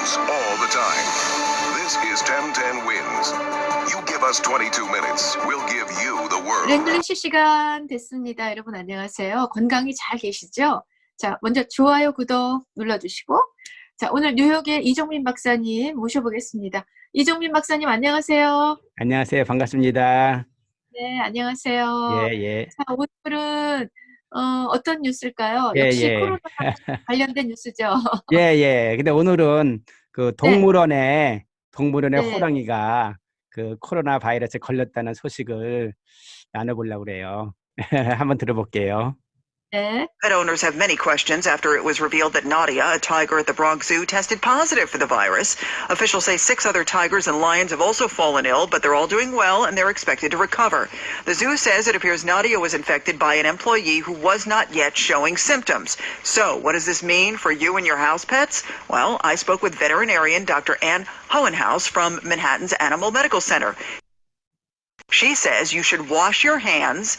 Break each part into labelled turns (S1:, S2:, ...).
S1: news all the time. This is 1010 Wins. You give us 22 minutes, we'll give you the world.
S2: 랭글리시 시간 됐습니다. 여러분 안녕하세요. 건강히 잘 계시죠? 자, 먼저 좋아요, 구독 눌러주시고 자, 오늘 뉴욕의 이종민 박사님 모셔보겠습니다. 이종민 박사님 안녕하세요.
S3: 안녕하세요. 반갑습니다.
S2: 네, 안녕하세요.
S3: 예, 예.
S2: 자, 오늘은 어, 어떤 뉴스일까요?
S3: 예,
S2: 역시
S3: 예.
S2: 코로나 관련된 뉴스죠.
S3: 예, 예. 근데 오늘은 그 동물원에 동물원의
S2: 네.
S3: 호랑이가 그 코로나 바이러스에 걸렸다는 소식을 나눠보려고 그래요. 한번 들어볼게요.
S2: 네.
S4: Pet owners have many questions after it was revealed that Nadia, a tiger at the Bronx Zoo, tested positive for the virus. Officials say six other tigers and lions have also fallen ill, but they're all doing well and they're expected to recover. The zoo says it appears Nadia was infected by an employee who was not yet showing symptoms. So, what does this mean for you and your house pets? Well, I spoke with veterinarian Dr. Ann Hohenhaus from Manhattan's Animal Medical Center. She says you should wash your hands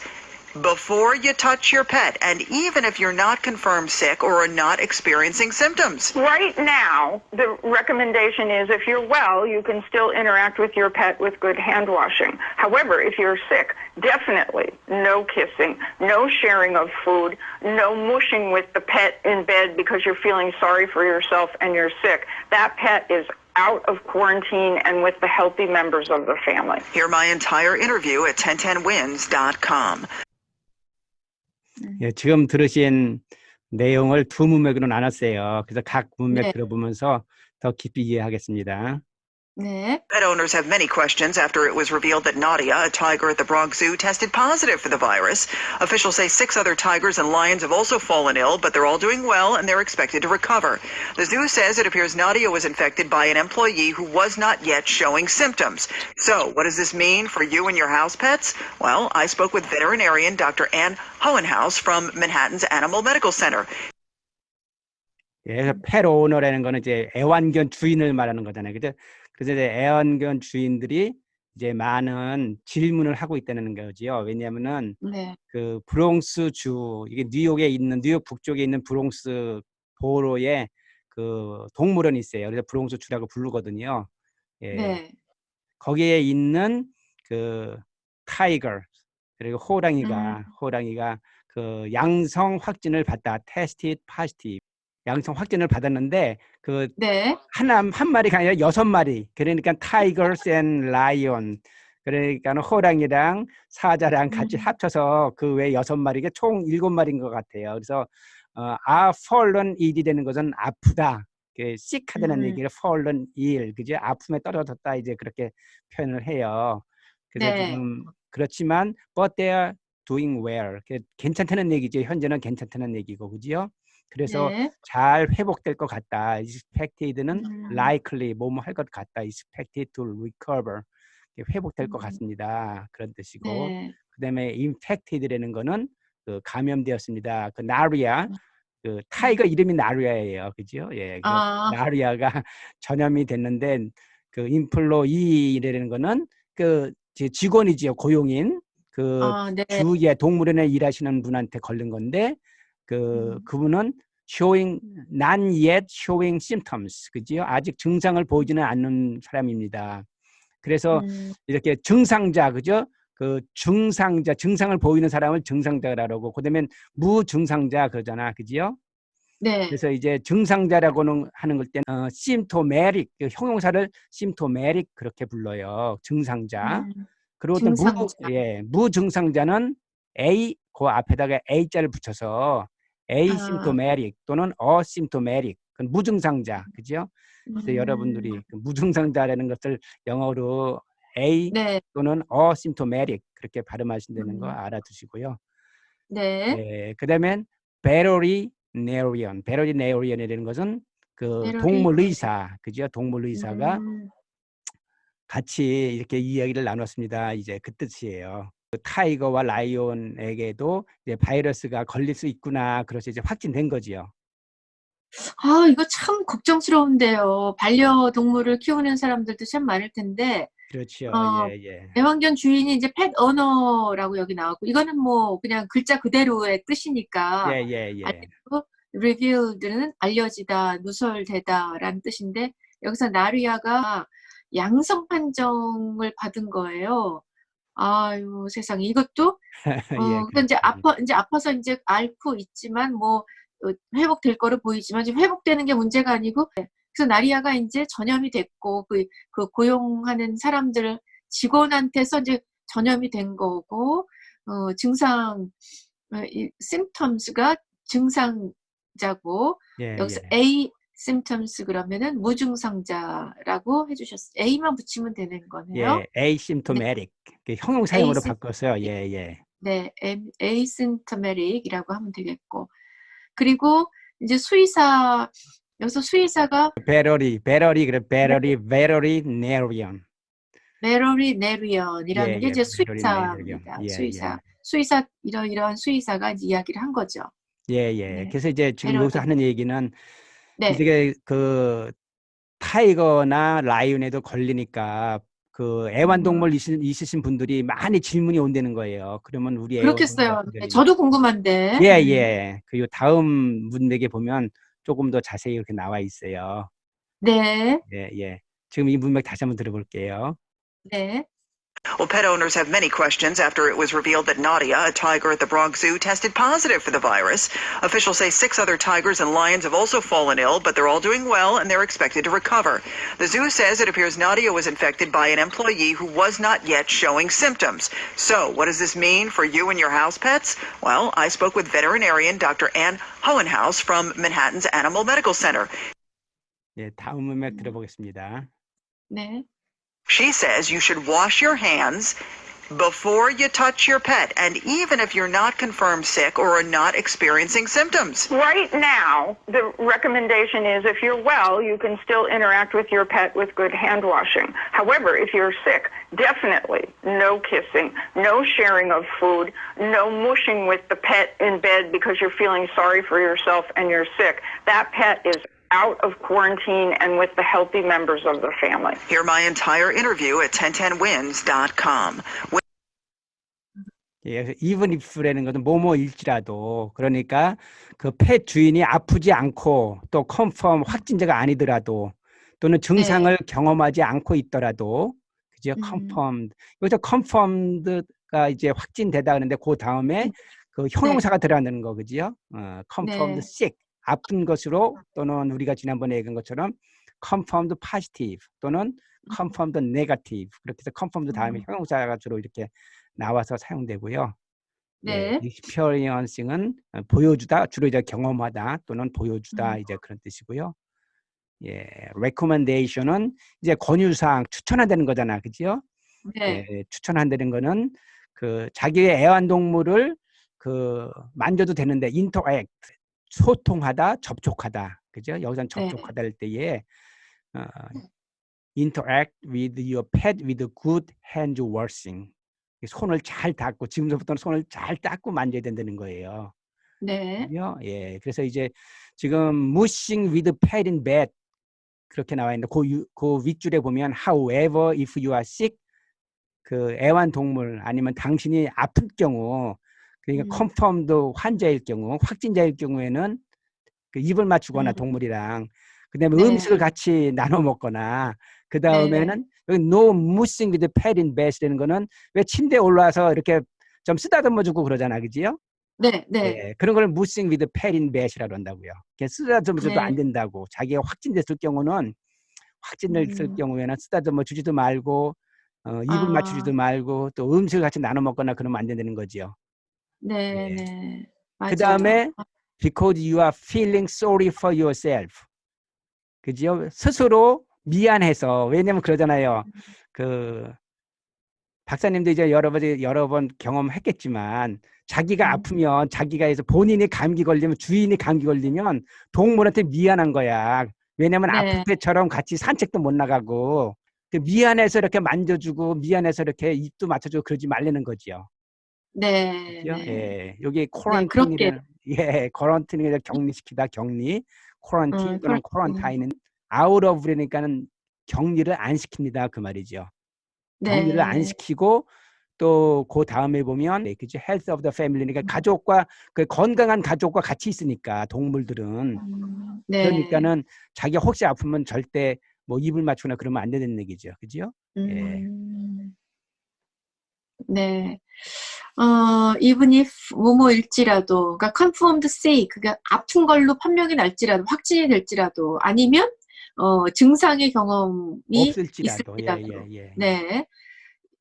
S4: before you touch your pet, and even if you're not confirmed sick or are not experiencing symptoms.
S5: Right now, the recommendation is if you're well, you can still interact with your pet with good hand washing. However, if you're sick, definitely no kissing, no sharing of food, no mushing with the pet in bed because you're feeling sorry for yourself and you're sick. That pet is out of quarantine and with the healthy members of the family.
S4: Hear my entire interview at 1010wins.com.
S3: 예, 지금 들으신 내용을 두 문맥으로 나눴어요. 그래서 각 문맥
S2: 네.
S3: 들어보면서 더 깊이 이해하겠습니다.
S2: 네.
S4: Pet owners have many questions after it was revealed that Nadia, a tiger at the Bronx Zoo, tested positive for the virus. Officials say six other tigers and lions have also fallen ill, but they're all doing well and they're expected to recover. The zoo says it appears Nadia was infected by an employee who was not yet showing symptoms. So, what does this mean for you and your house pets? Well, I spoke with veterinarian Dr. Ann Hohenhaus from Manhattan's Animal Medical Center.
S3: 예, 그래서 pet owner라는 거는 이제 애완견 주인을 말하는 거잖아요. 그죠? 그래서 이제 애완견 주인들이 이제 많은 질문을 하고 있다는 거지요. 왜냐하면은
S2: 네.
S3: 그 브롱스 주 이게 뉴욕에 있는 뉴욕 북쪽에 있는 브롱스 보로에 그 동물원이 있어요. 그래서 브롱스 주라고 부르거든요. 예.
S2: 네.
S3: 거기에 있는 그 타이거 그리고 호랑이가
S2: 음.
S3: 호랑이가 그 양성 확진을 받다 테스티드 파지티브 양성 확진을 받았는데 그
S2: 네.
S3: 하나 한 마리가 아니라 여섯 마리 그러니까 타이거스 앤 라이온 그러니까 호랑이랑 사자랑 같이
S2: 음.
S3: 합쳐서 그 외 여섯 마리가 총 일곱 마리인 것 같아요. 그래서 어, 아 fallen ill이라는 것은 아프다. 그 sick하다는
S2: 음.
S3: 얘기를 fallen ill 그죠? 아픔에 떨어졌다 이제 그렇게 표현을 해요. 그래서
S2: 네.
S3: 지금 그렇지만 but they are doing well. 그 괜찮다는 얘기죠. 현재는 괜찮다는 얘기고 그지요? 그래서
S2: 네.
S3: 잘 회복될 것 같다. expected는
S2: 음.
S3: likely 뭐뭐 할 것 같다. expected to recover 회복될 것
S2: 음.
S3: 같습니다. 그런 뜻이고
S2: 네.
S3: 그다음에 infected라는 거는 그 감염되었습니다. 그 나리아
S2: 음.
S3: 그 타이거 이름이 나리아예요. 그죠? 예. 그
S2: 아.
S3: 나리아가 전염이 됐는데 그 인플로 이라는 거는 그 지- 직원이지요. 고용인 그
S2: 아, 네.
S3: 주위에 동물원에 일하시는 분한테 걸린 건데 그
S2: 음.
S3: 그분은 showing not yet showing symptoms 그지요? 아직 증상을 보이지는 않는 사람입니다. 그래서
S2: 음.
S3: 이렇게 증상자 그죠? 그 증상자 증상을 보이는 사람을 증상자라고 그다음에 무증상자 그러잖아 그지요?
S2: 네.
S3: 그래서 이제 증상자라고는 하는 걸 때는 어, symptomatic 그 형용사를 symptomatic 그렇게 불러요 증상자
S2: 음.
S3: 그리고 또 무,
S2: 증상자.
S3: 예, 무증상자는 A 그 앞에다가 A자를 붙여서
S2: 아.
S3: Asymptomatic 또는 asymptomatic 그 무증상자 그죠? 그래서
S2: 음.
S3: 여러분들이 그 무증상자라는 것을 영어로 A
S2: 네.
S3: 또는 asymptomatic 그렇게 발음하신다는 거
S2: 음.
S3: 알아두시고요.
S2: 네.
S3: 예, 그다음엔 veterinarian, veterinarian이라는 것은 그
S2: Veterinarian.
S3: 동물 의사, 그죠? 동물 의사가
S2: 음.
S3: 같이 이렇게 이야기를 나눴습니다. 이제 그 뜻이에요. 그 타이거와 라이온에게도 이제 바이러스가 걸릴 수 있구나. 그래서 이제 확진된 거지요.
S2: 아, 이거 참 걱정스러운데요. 반려동물을 키우는 사람들도 참 많을 텐데,
S3: 그렇죠.
S2: 어,
S3: 예, 예.
S2: 애완견 주인이 이제 펫 어너라고 여기 나왔고, 이거는 뭐 그냥 글자 그대로의 뜻이니까,
S3: 예, 예, 예.
S2: 아니고 revealed는 알려지다, 누설되다라는 뜻인데, 여기서 나리아가 양성 판정을 받은 거예요. 아유, 세상에. 이것도
S3: 예,
S2: 어, 근데 이제. 아파, 이제 아파서 이제 앓고 있지만 뭐 어, 회복될 거로 보이지만 지금 회복되는 게 문제가 아니고 그래서 나리아가 이제 전염이 됐고 그, 그 고용하는 사람들 직원한테서 이제 전염이 된 거고 어, 증상 어, 이 symptoms가 증상자고
S3: 예,
S2: 여기서
S3: 예.
S2: A symptoms 그러면은 무증상자라고 해주셨어요. A만 붙이면 되는 거네요.
S3: 예, asymptomatic 그 형용사형으로 바꿨어요. 예, 예.
S2: 네, asymptomatic이라고 하면 되겠고. 그리고 이제 수의사, 여기서 수의사가
S3: 배러리, 배러리 그래
S2: 네.
S3: 배러리, 배러리 네리언.
S2: 메러리 네리언이라는
S3: 예,
S2: 게
S3: 예,
S2: 이제 수의사입니다.
S3: 네리언. 예,
S2: 수의사, 수의사 이런 이런 수의사가 이제 이야기를 한 거죠.
S3: 예, 예.
S2: 네.
S3: 그래서 이제 지금. 여기서 하는 얘기는
S2: 네,
S3: 이게 그 타이거나 라이온에도 걸리니까 그
S2: 음.
S3: 애완동물 있으- 있으신 분들이 많이 질문이 온다는 거예요. 그러면 우리
S2: 그렇겠어요.
S3: 애완동물들이
S2: 네, 저도 궁금한데.
S3: 예,
S2: 음,
S3: 예. 그리고 다음 문맥에 보면 조금 더 자세히 이렇게 나와 있어요.
S2: 네,
S3: 예, 예. 지금 이 문맥 다시 한번 들어볼게요.
S2: 네,
S4: Well, pet owners have many questions after it was revealed that Nadia, a tiger at the Bronx Zoo, tested positive for the virus. Officials say six other tigers and lions have also fallen ill, but they're all doing well and they're expected to recover. The zoo says it appears Nadia was infected by an employee who was not yet showing symptoms. So, what does this mean for you and your house pets? Well, I spoke with veterinarian Dr. Ann Hohenhaus from Manhattan's Animal Medical Center.
S3: 예, 다음 문맥 들어보겠습니다.
S2: 네.
S4: She says you should wash your hands before you touch your pet, and even if you're not confirmed sick or are not experiencing symptoms.
S5: Right now, the recommendation is if you're well, you can still interact with your pet with good hand washing. However, if you're sick, definitely no kissing, no sharing of food, no mushing with the pet in bed because you're feeling sorry for yourself and you're sick. That pet is out of quarantine and with the healthy members of the family.
S4: Hear my entire interview at 1010wins.com.
S3: 예, even if라는 것은 뭐뭐일지라도 그러니까 그펫 주인이 아프지 않고 또 컨펌 확진자가 아니더라도 또는 증상을 경험하지 않고 있더라도 그죠?
S2: 음.
S3: 컨펌 여기서 컨펌드가 이제 확진되다 그러는데 그 다음에 그 형용사가 들어가는 거 그지요? 어, confirmed
S2: 네.
S3: sick 아픈 것으로 또는 우리가 지난번에 얘기한 것처럼 confirmed positive 또는 confirmed negative 그렇게 해서 confirmed 다음에
S2: 음.
S3: 형용사가 주로 이렇게 나와서 사용되고요.
S2: 네.
S3: experiencing은 어, 보여주다 주로 이제 경험하다 또는 보여주다
S2: 음.
S3: 이제 그런 뜻이고요. 예, recommendation은 이제 권유사항 추천한다는 거잖아, 그죠?
S2: 네.
S3: 예, 추천한다는 거는 그 자기의 애완동물을 그 만져도 되는데 interact 소통하다, 접촉하다, 그죠? 여기선
S2: 네.
S3: 접촉하다 할 때에 어, interact with your pet with good hand washing. 손을 잘 닦고 지금부터는 손을 잘 닦고 만져야 된다는 거예요.
S2: 네.
S3: 그죠? 예, 그래서 이제 지금 mushing with pet in bed 그렇게 나와 있는데 그, 유- 그 윗줄에 보면 however if you are sick 그 애완동물 아니면 당신이 아픈 경우 그러니까
S2: 음.
S3: confirmed 환자일 경우 확진자일 경우에는 그 입을 맞추거나
S2: 음.
S3: 동물이랑 그다음에
S2: 네.
S3: 음식을 같이 나눠 먹거나 그 다음에는 여기 no mushing with pet in bed라는 거는 왜 침대에 올라와서 이렇게 좀 쓰다듬어 주고 그러잖아 그지요?
S2: 네. 네.
S3: 예, 그런 걸 mushing with pet in bed이라고 한다고요. 쓰다듬어 줘도
S2: 네.
S3: 안 된다고. 자기가 확진됐을 경우는 확진됐을
S2: 음.
S3: 경우에는 쓰다듬어 주지도 말고 어, 입을
S2: 아.
S3: 맞추지도 말고 또 음식을 같이 나눠 먹거나 그러면 안 된다는 거지요.
S2: 네.
S3: 예.
S2: 네. 맞아요.
S3: 그 다음에 because you are feeling sorry for yourself. 그지요? 스스로 미안해서 왜냐면 그러잖아요. 그 박사님도 이제 여러 번 여러 번 경험했겠지만 자기가
S2: 음.
S3: 아프면 자기가 해서 본인이 감기 걸리면 주인이 감기 걸리면 동물한테 미안한 거야. 왜냐면
S2: 네.
S3: 아플 때처럼 같이 산책도 못 나가고 그 미안해서 이렇게 만져주고 미안해서 이렇게 입도 맞춰주고 그러지 말라는 거지요.
S2: 네.
S3: 그죠?
S2: 네.
S3: 예, 여기
S2: 그렇게.
S3: 코란틴이라는 예, 코란틴이 격리시키다 격리, 코란틴
S2: 음,
S3: 또는
S2: 그렇-
S3: 코란타인은 아웃 오브 그러니까는 격리를 안 시킵니다 그 말이죠. 격리를 안
S2: 네.
S3: 시키고 또 그 다음에 보면 네, 그죠 the family
S2: 음.
S3: 그러니까 가족과 그 건강한 가족과 같이 있으니까 동물들은
S2: 음, 네.
S3: 그러니까는 자기가 혹시 아프면 절대 뭐 입을 맞추거나 그러면 안 되는 얘기죠. 그죠? 예.
S2: 음, 네. 어, 이분이 뭐뭐일지라도, 그러니까 confirmed sick, 그러니까 아픈 걸로 판명이 날지라도, 확진이 될지라도, 아니면 어, 증상의 경험이
S3: 없을지라도. 예,
S2: 있을지라도.
S3: 예, 예.
S2: 네.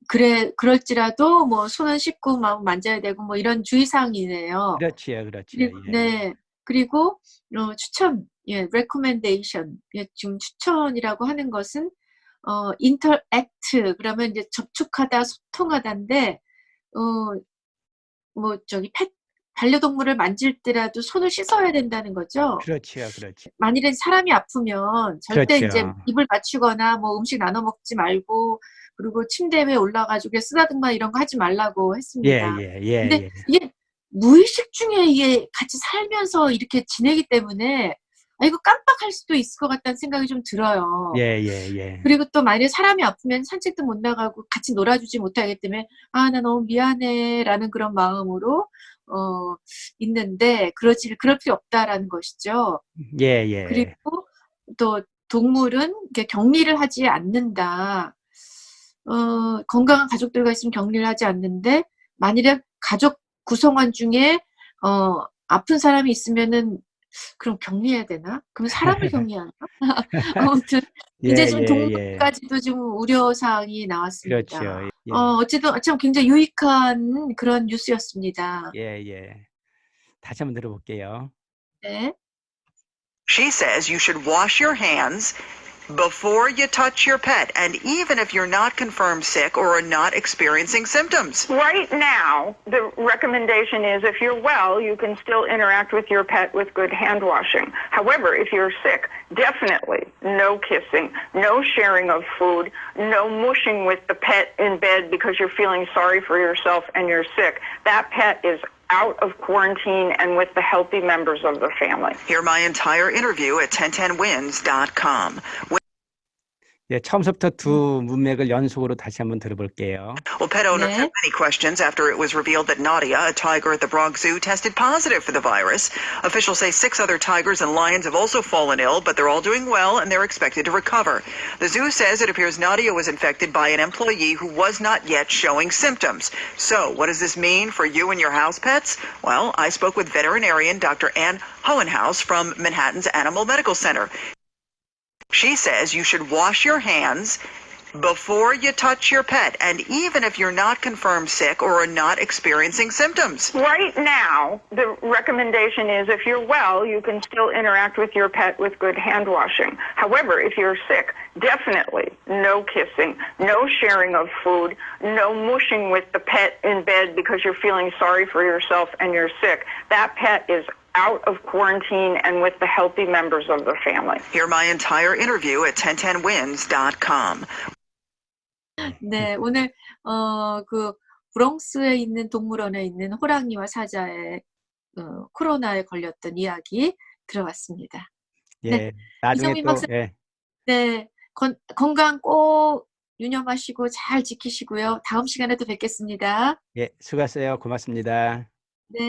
S2: 그래, 그럴지라도 뭐 손은 씻고 막 만져야 되고 뭐 이런 주의사항이네요.
S3: 그렇지요.
S2: 그리고,
S3: 예.
S2: 네. 그리고 어, 추천, 예, recommendation. 예, 지금 추천이라고 하는 것은 어, interact 그러면 이제 접촉하다, 소통하다인데 어, 뭐 저기 펫 반려동물을 만질 때라도 손을 씻어야 된다는 거죠.
S3: 그렇지요. 그렇지.
S2: 만일에 사람이 아프면 절대
S3: 그렇죠.
S2: 이제 입을 맞추거나 뭐 음식 나눠 먹지 말고 그리고 침대 위에 올라가지고 쓰다듬마 이런 거 하지 말라고
S3: 예,
S2: 했습니다.
S3: 예, 예,
S2: 근데
S3: 예.
S2: 이게 무의식 중에 이게 같이 살면서 이렇게 지내기 때문에 아 이거 깜빡할 수도 있을 것 같다는 생각이 좀 들어요.
S3: 예, 예, 예.
S2: 그리고 또 만약에 사람이 아프면 산책도 못 나가고 같이 놀아주지 못하기 때문에 아 나 너무 미안해 라는 그런 마음으로 어 있는데 그러지 그럴 필요 없다라는 것이죠.
S3: 예, 예.
S2: 그리고 또 동물은 격리를 하지 않는다. 어, 건강한 가족들과 있으면 격리를 하지 않는데 만일에 가족 구성원 중에 어, 아픈 사람이 있으면은 그럼 격리해야 되나? 그럼 사람을 격리하나? 아무튼 이제
S3: 예,
S2: 좀
S3: 예,
S2: 동물까지도 좀 우려 사항이 나왔습니다.
S3: 그렇죠. 예.
S2: 어, 어쨌든 참 굉장히 유익한 그런 뉴스였습니다.
S3: 예, 예. 다시 한번 들어볼게요.
S2: 네.
S4: She says you should wash your hands before you touch your pet, and even if you're not confirmed sick or are not experiencing symptoms.
S5: Right now, the recommendation is if you're well, you can still interact with your pet with good hand washing. However, if you're sick, definitely no kissing, no sharing of food, no mushing with the pet in bed because you're feeling sorry for yourself and you're sick. That pet is out of quarantine and with the healthy members of the family.
S4: Hear my entire interview at 1010wins.com.
S3: 예, 처음부터 두 문맥을 연속으로 다시 한번 들어볼게요.
S4: Well, pet owners
S2: Yeah.
S4: had many questions after it was revealed that Nadia, a tiger at the Bronx Zoo, tested positive for the virus. Officials say six other tigers and lions have also fallen ill, but they're all doing well and they're expected to recover. The zoo says it appears Nadia was infected by an employee who was not yet showing symptoms. So, what does this mean for you and your house pets? Well, I spoke with veterinarian Dr. Ann Hohenhaus from Manhattan's Animal Medical Center. She says you should wash your hands before you touch your pet, and even if you're not confirmed sick or are not experiencing symptoms.
S5: Right now, the recommendation is if you're well, you can still interact with your pet with good hand washing. However, if you're sick, definitely no kissing, no sharing of food, no mushing with the pet in bed because you're feeling sorry for yourself and you're sick. That pet is out of quarantine and with the healthy members of the family.
S4: Hear my entire interview at 1010wins.com.
S2: 네, 오늘 어, 그 브롱스에 있는 동물원에 있는 호랑이와 사자의 어, 코로나에 걸렸던 이야기 들어봤습니다.
S3: 예,
S2: 네,
S3: 나중에 또
S2: 박사-
S3: 예,
S2: 네, 건, 건강 꼭 유념하시고 잘 지키시고요. 다음 시간에 또 뵙겠습니다.
S3: 예, 수고하세요. 고맙습니다.
S2: 네.